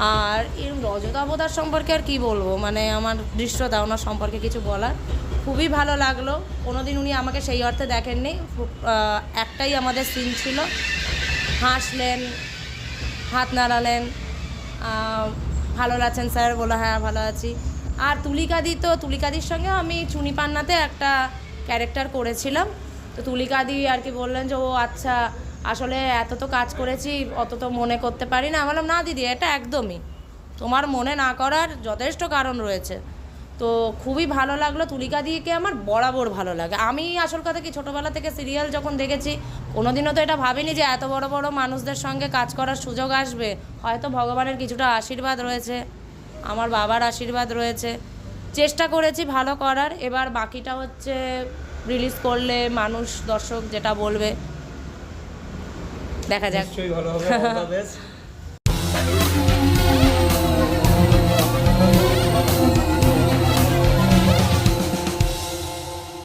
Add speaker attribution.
Speaker 1: আর এরম রজতাবতার সম্পর্কে আর কি বলব? মানে আমার দৃশ্যতা ওনার সম্পর্কে কিছু বলার। খুবই ভালো লাগল। কোনোদিন উনি আমাকে সেই অর্থে দেখেননি। একটাই আমাদের সিন ছিল। হাসলেন, হাত নাড়ালেন। ভালো আছেন স্যার? বলো হ্যাঁ ভালো আছি। আর তুলিকাদি তো তুলিকাদির সঙ্গে আমি চুনি পান্নাতে একটা ক্যারেক্টার করেছিলাম। তো তুলিকাদি আর কি বললেন যে, ও আচ্ছা আসলে এত তো কাজ করেছি, অত তো মনে করতে পারি না। বললাম, না দিদি, এটা একদমই। তোমার মনে না করার যথেষ্ট কারণ রয়েছে। তো খুবই ভালো লাগল। তুলিকা দিয়েকে আমার বরাবর ভালো লাগে। আমি আসল কথা কি, ছোটোবেলা থেকে সিরিয়াল যখন দেখেছি, কোনোদিনও তো এটা ভাবিনি যে এত বড় বড় মানুষদের সঙ্গে কাজ করার সুযোগ আসবে। হয়তো ভগবানের কিছুটা আশীর্বাদ রয়েছে, আমার বাবার আশীর্বাদ রয়েছে। চেষ্টা করেছি ভালো করার। এবার বাকিটা হচ্ছে রিলিজ করলে মানুষ, দর্শক যেটা বলবে দেখা যাক
Speaker 2: নিশ্চয়ই ভালো হবে অল দ্য best.